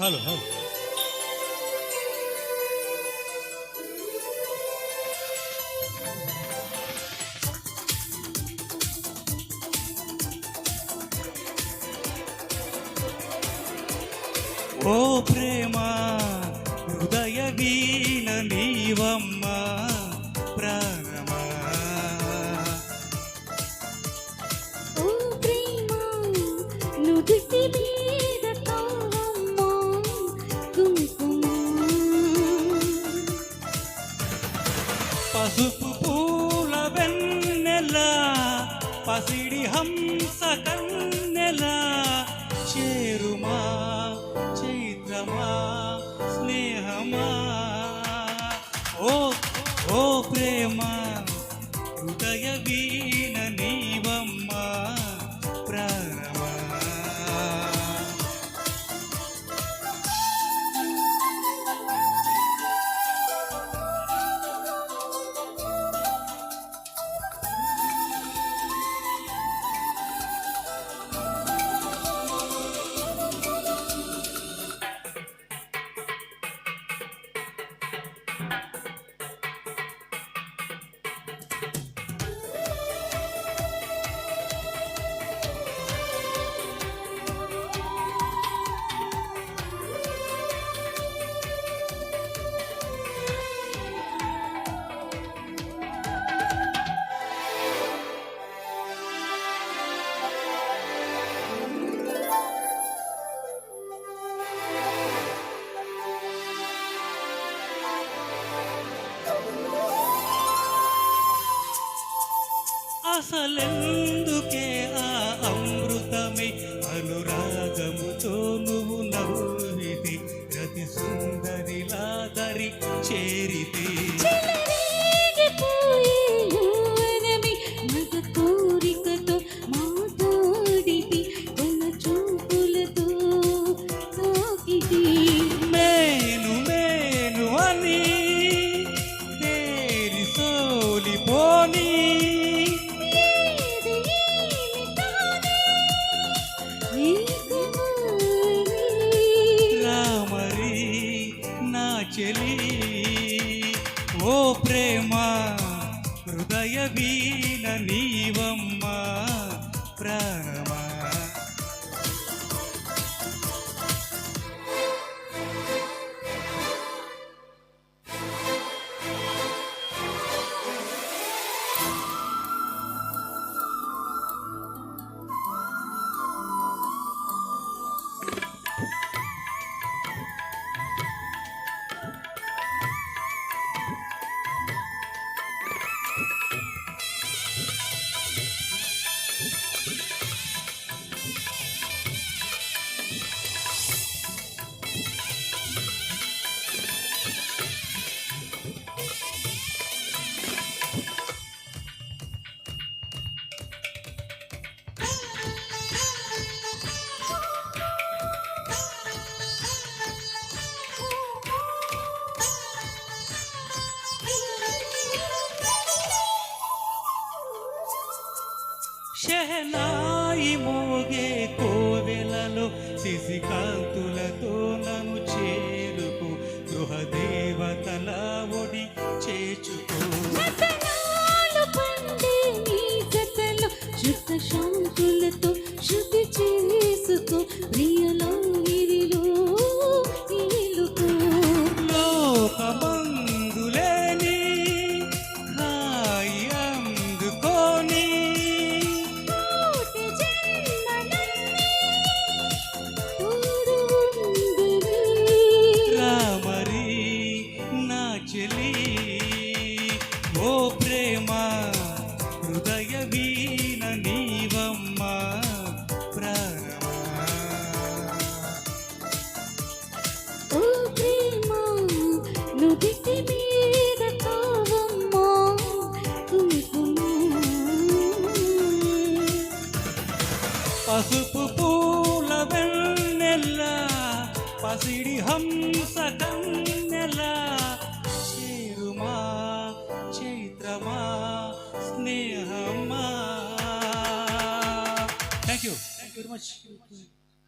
Hello hello. ఓ ప్రేమ హృదయ వీణ నీవం పసుపు పూల వెన్నెల పసిడి హంస కన్నెల. చేరుమా చైత్రమా స్నేహమా? ఓ ఓ ప్రేమ హృదయ వీణనే అసలెందుకే ఆ అమృతమై అనురాగము? హృదయ వీల నీవమ్మా. శిశికాంతుల పసుపు పూల వెన్నెల్ల పసిడి హంసకం